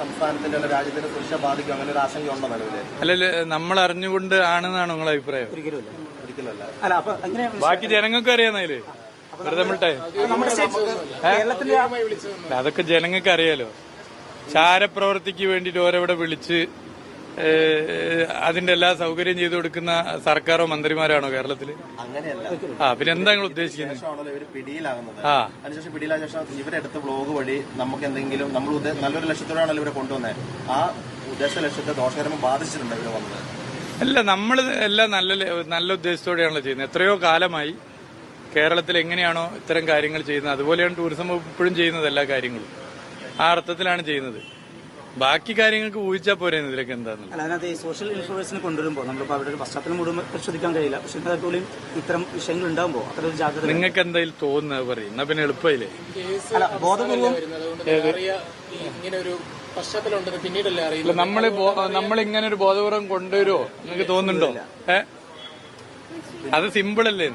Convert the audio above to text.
സംസ്ഥാനത്തിന്റെ അല്ല രാജ്യത്തിന്റെ സുരക്ഷ ബാധിക്കും അങ്ങനെ ഒരു ആശങ്ക ഉണ്ടോ നിലവിൽ അല്ലല്ല നമ്മൾ അറിഞ്ഞുകൊണ്ട് ആണെന്നാണ് നിങ്ങളെ അഭിപ്രായം. ഒരിക്കലുമില്ല. ഒരിക്കലല്ല അല്ല അപ്പൊ അങ്ങനെ ബാക്കി ജനങ്ങൾക്ക് അറിയാന്നതിൽ അതൊക്കെ ജനങ്ങൾക്ക് അറിയാലോ. ചാരപ്രവർത്തിക്ക് വേണ്ടിട്ട് ഓരോ വിളിച്ച് അതിന്റെ എല്ലാ സൗകര്യം ചെയ്തു കൊടുക്കുന്ന സർക്കാരോ മന്ത്രിമാരാണോ കേരളത്തിൽ? അങ്ങനെയല്ല. ആ പിന്നെ എന്താ നിങ്ങൾ ഉദ്ദേശിക്കുന്നത്? ആ. അതിനുശേഷം പിടിയിലായ ശേഷം ഇവരെടുത്ത ബ്ലോഗ് വഴി നമുക്ക് എന്തെങ്കിലും നമ്മൾ നല്ലൊരു ലക്ഷ്യത്തോടെയാണല്ലോ ഇവരെ കൊണ്ടുവന്നത് ആ ഉദ്ദേശ ലക്ഷ്യത്തെ ദോഷകരമായി ബാധിച്ചിട്ടുണ്ട് ഇവർ വന്നത്. അല്ല നമ്മൾ എല്ലാം നല്ല നല്ല ഉദ്ദേശത്തോടെയാണല്ലോ ചെയ്യുന്നത്. എത്രയോ കാലമായി കേരളത്തിൽ എങ്ങനെയാണോ ഇത്തരം കാര്യങ്ങൾ ചെയ്യുന്നത്. അതുപോലെയാണ് ടൂറിസം വകുപ്പ് ഇപ്പോഴും ചെയ്യുന്നത് എല്ലാ കാര്യങ്ങളും. ആ അർത്ഥത്തിലാണ് ചെയ്യുന്നത്. ബാക്കി കാര്യങ്ങൾക്ക് ഊഹിച്ചാൽ പോരെ ഇതിലൊക്കെ എന്താണ് അല്ല അതിനകത്ത് ഈ സോഷ്യൽ ഇൻഫ്ലുവൻസിനെ കൊണ്ടുവരുമ്പോൾ നമ്മളിപ്പോൾ അവിടെ ഒരു പശ്ചാത്തലം മുഴുവൻ പരിശോധിക്കാൻ കഴിയില്ല. പക്ഷെ അതിനകത്തുള്ളിൽ ഇത്തരം വിഷയങ്ങൾ ഉണ്ടാകുമ്പോൾ അത്ര ഒരു ജാഗ്രത നിങ്ങൾക്ക് എന്തായാലും തോന്നുന്നത്? പറയും. എന്നാ പിന്നെ എളുപ്പമില്ലേ അല്ല ബോധപൂർവം ഇങ്ങനെ ഒരു പശ്ചാത്തലം ഉണ്ടെന്ന് പിന്നീടല്ലേ അറിയില്ല നമ്മൾ നമ്മൾ നമ്മൾ ഇങ്ങനെ ഒരു ബോധപൂർവം കൊണ്ടുവരുമോ നിങ്ങൾക്ക് തോന്നുന്നുണ്ടോ? ഏഹ് അത് സിമ്പിൾ അല്ലേ?